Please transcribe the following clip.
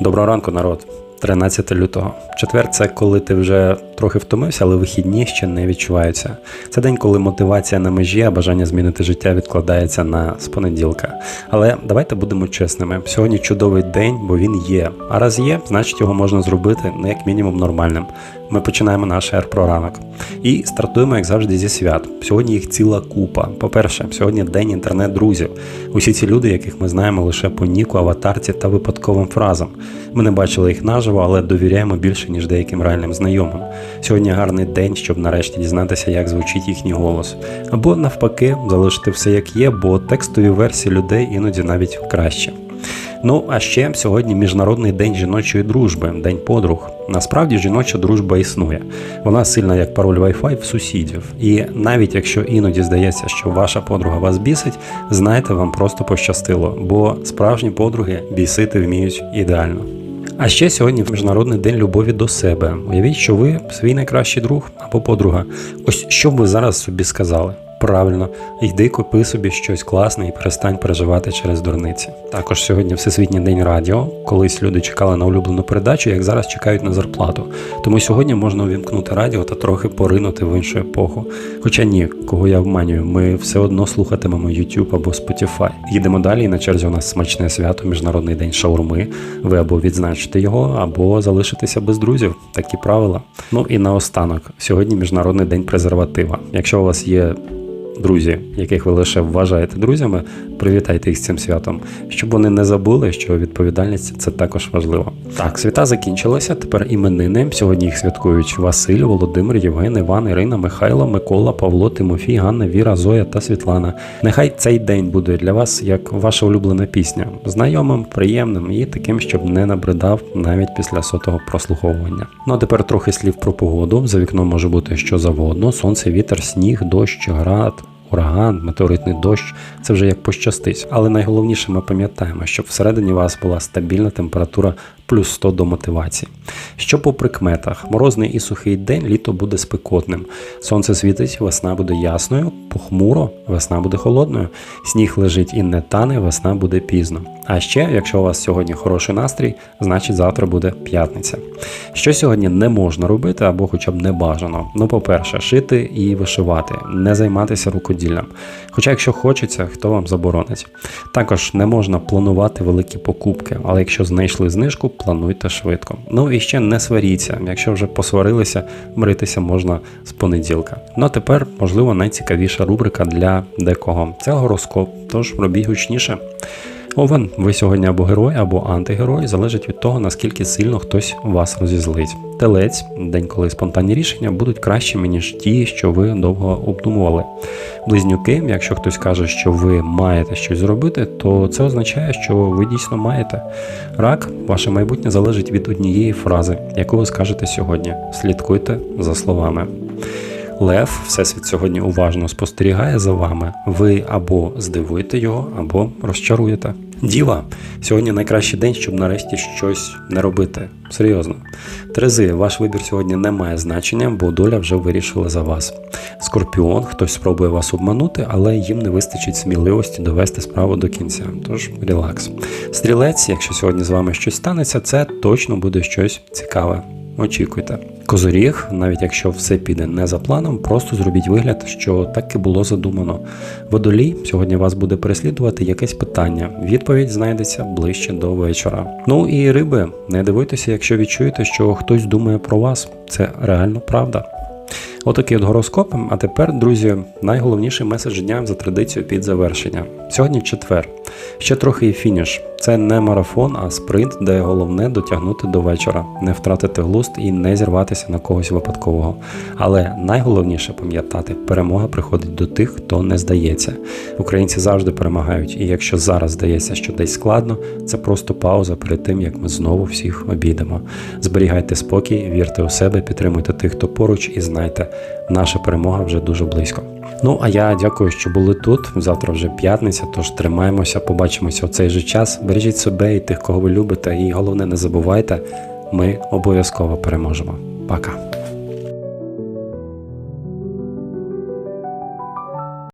Доброго ранку, народ. 13 лютого. Четвер це коли ти вже трохи втомився, але вихідні ще не відчуваються. Це день, коли мотивація на межі, а бажання змінити життя відкладається на з понеділка. Але давайте будемо чесними. Сьогодні чудовий день, бо він є. А раз є, значить його можна зробити ну, як мінімум нормальним. Ми починаємо наш про ранок. І стартуємо, як завжди, зі свят. Сьогодні їх ціла купа. По-перше, сьогодні день інтернет-друзів. Усі ці люди, яких ми знаємо лише по ніку, аватарці та випадковим фразам. Ми не бачили їх наживо, але довіряємо більше, ніж деяким реальним знайомим. Сьогодні гарний день, щоб нарешті дізнатися, як звучить їхній голос. Або навпаки, залишити все як є, бо текстові версії людей іноді навіть краще. Ну а ще сьогодні міжнародний день жіночої дружби, день подруг. Насправді жіноча дружба існує. Вона сильна як пароль Wi-Fi в сусідів. І навіть якщо іноді здається, що ваша подруга вас бісить, знайте, вам просто пощастило, бо справжні подруги бісити вміють ідеально. А ще сьогодні міжнародний день любові до себе. Уявіть, що ви свій найкращий друг або подруга. Ось що б ви зараз собі сказали. Правильно, йди купи собі щось класне і перестань переживати через дурниці. Також сьогодні Всесвітній день радіо. Колись люди чекали на улюблену передачу, як зараз чекають на зарплату. Тому сьогодні можна увімкнути радіо та трохи поринути в іншу епоху. Хоча ні, кого я обманюю, ми все одно слухатимемо YouTube або Spotify. Їдемо далі, і на черзі у нас смачне свято, Міжнародний день шаурми. Ви або відзначите його, або залишитеся без друзів. Такі правила. Ну і наостанок, сьогодні Міжнародний день презерватива. Якщо у вас є друзі, яких ви лише вважаєте друзями, привітайте їх з цим святом, щоб вони не забули, що відповідальність це також важливо. Так, свята закінчилися. Тепер іменини. Сьогодні їх святкують Василь, Володимир, Євген, Іван, Ірина, Михайло, Микола, Павло, Тимофій, Ганна, Віра, Зоя та Світлана. Нехай цей день буде для вас як ваша улюблена пісня, знайомим, приємним і таким, щоб не набридав навіть після сотого прослуховування. Ну а тепер трохи слів про погоду. За вікном може бути що завгодно: сонце, вітер, сніг, дощ, град. Ураган, метеоритний дощ це вже як пощастить. Але найголовніше ми пам'ятаємо, щоб всередині вас була стабільна температура плюс 100 до мотивації. Що по прикметах, морозний і сухий день літо буде спекотним. Сонце світить, весна буде ясною, похмуро, весна буде холодною, сніг лежить і не тане, весна буде пізно. А ще, якщо у вас сьогодні хороший настрій, значить завтра буде п'ятниця. Що сьогодні не можна робити або хоча б не бажано. Ну, по-перше, шити і вишивати, не займатися рукоділлям. Хоча, якщо хочеться, хто вам заборонить. Також не можна планувати великі покупки, але якщо знайшли знижку, плануйте швидко. Ну і ще не сваріться. Якщо вже посварилися, миритися можна з понеділка. Ну а тепер, можливо, найцікавіша рубрика для декого. Це гороскоп, тож робіть гучніше. Овен, ви сьогодні або герой, або антигерой, залежить від того, наскільки сильно хтось вас розізлить. Телець, день, коли спонтанні рішення будуть кращими, ніж ті, що ви довго обдумували. Близнюки, якщо хтось каже, що ви маєте щось зробити, то це означає, що ви дійсно маєте. Рак, ваше майбутнє залежить від однієї фрази, яку ви скажете сьогодні. Слідкуйте за словами. Лев, всесвіт сьогодні уважно спостерігає за вами. Ви або здивуєте його, або розчаруєте. Діва, сьогодні найкращий день, щоб нарешті щось не робити. Серйозно. Терези, ваш вибір сьогодні не має значення, бо доля вже вирішила за вас. Скорпіон, хтось спробує вас обманути, але їм не вистачить сміливості довести справу до кінця. Тож релакс. Стрілець, якщо сьогодні з вами щось станеться, це точно буде щось цікаве. Очікуйте. Козоріг, навіть якщо все піде не за планом, просто зробіть вигляд, що так і було задумано. Водолій сьогодні вас буде переслідувати якесь питання. Відповідь знайдеться ближче до вечора. Ну і риби, не дивуйтеся, якщо відчуєте, що хтось думає про вас. Це реально правда. Отакий от гороскоп. А тепер, друзі, найголовніший меседж дня за традицією під завершення. Сьогодні четвер. Ще трохи і фініш. Це не марафон, а спринт, де головне дотягнути до вечора, не втратити глузд і не зірватися на когось випадкового. Але найголовніше пам'ятати, перемога приходить до тих, хто не здається. Українці завжди перемагають, і якщо зараз здається, що десь складно, це просто пауза перед тим, як ми знову всіх обійдемо. Зберігайте спокій, вірте у себе, підтримуйте тих, хто поруч, і знайте, наша перемога вже дуже близько. Ну а я дякую, що були тут. Завтра вже п'ятниця, тож тримаємося, побачимося в цей же час. Бережіть себе і тих, кого ви любите, і головне, не забувайте, ми обов'язково переможемо. Пока.